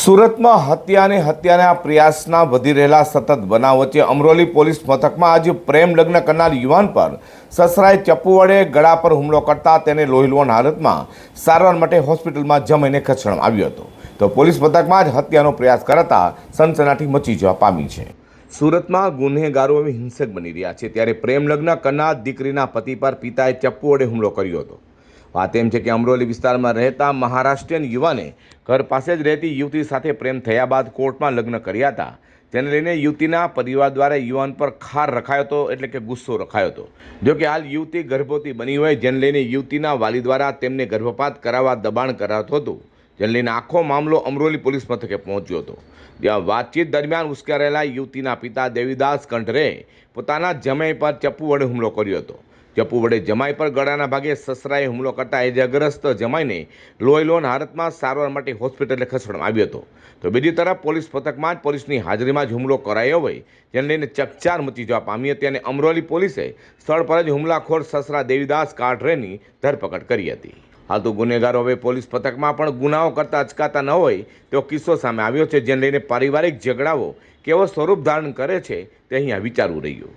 સુરતમાં હત્યાને હત્યાના પ્રયાસના વધી રહેલા સતત બનાવ વચ્ચે અમરોલી પોલીસ મથકમાં આજે પ્રેમ લગ્ન કરનાર યુવાન પર સસરાએ ચપ્પુ વડે ગળા પર હુમલો કરતા તેને લોહીલુવાન હાલતમાં સારવાર માટે હોસ્પિટલમાં જમીને ખસેડવામાં આવ્યો હતો. તો પોલીસ મથકમાં જ હત્યાનો પ્રયાસ કરાતા સનસનાટી મચી જવા પામી છે. સુરતમાં ગુનેગારો હવે હિંસક બની રહ્યા છે. ત્યારે પ્રેમ લગ્ન કરનાર દીકરીના પતિ પર પિતાએ ચપ્પુ વડે હુમલો કર્યો હતો. વાત એમ છે કે અમરોલી વિસ્તારમાં રહેતા મહારાષ્ટ્રીયન યુવાને ઘર પાસે જ રહેતી યુવતી સાથે પ્રેમ થયા બાદ કોર્ટમાં લગ્ન કર્યા હતા. તેને લઈને યુવતીના પરિવાર દ્વારા યુવાન પર ખાર રખાયો હતો, એટલે કે ગુસ્સો રખાયો હતો. જો કે હાલ યુવતી ગર્ભવતી બની હોય, જેને લઈને યુવતીના વાલી દ્વારા તેમને ગર્ભપાત કરાવવા દબાણ કરાતું હતું. જેને લઈને આખો મામલો અમરોલી પોલીસ મથકે પહોંચ્યો હતો. જ્યાં વાતચીત દરમિયાન ઉશ્કેરાયેલા યુવતીના પિતા દેવીદાસ કંઠરે પોતાના જમય પર ચપ્પુ વડે હુમલો કર્યો હતો. ચપ્પુ વડે જમાઈ પર ગળાના ભાગે સસરાએ હુમલો કરતા ઇજાગ્રસ્ત જમાઈને લોહીલોન હાલતમાં સારવાર માટે હોસ્પિટલે ખસેડવામાં આવ્યો હતો. તો બીજી તરફ પોલીસ પથકમાં જ પોલીસની હાજરીમાં જ હુમલો કરાયો હોય જેને લઈને ચકચાર મચી જવા પામી હતી અને અમરોલી પોલીસે સ્થળ પર જ હુમલાખોર સસરા દેવીદાસ કાઢરેની ધરપકડ કરી હતી. હાલ તો ગુનેગારો હવે પોલીસ પથકમાં પણ ગુનાઓ કરતા અચકાતા ન હોય તેવો કિસ્સો સામે આવ્યો છે, જેને લઈને પારિવારિક ઝઘડાઓ કેવો સ્વરૂપ ધારણ કરે છે તે અહીંયા વિચારવું રહ્યું.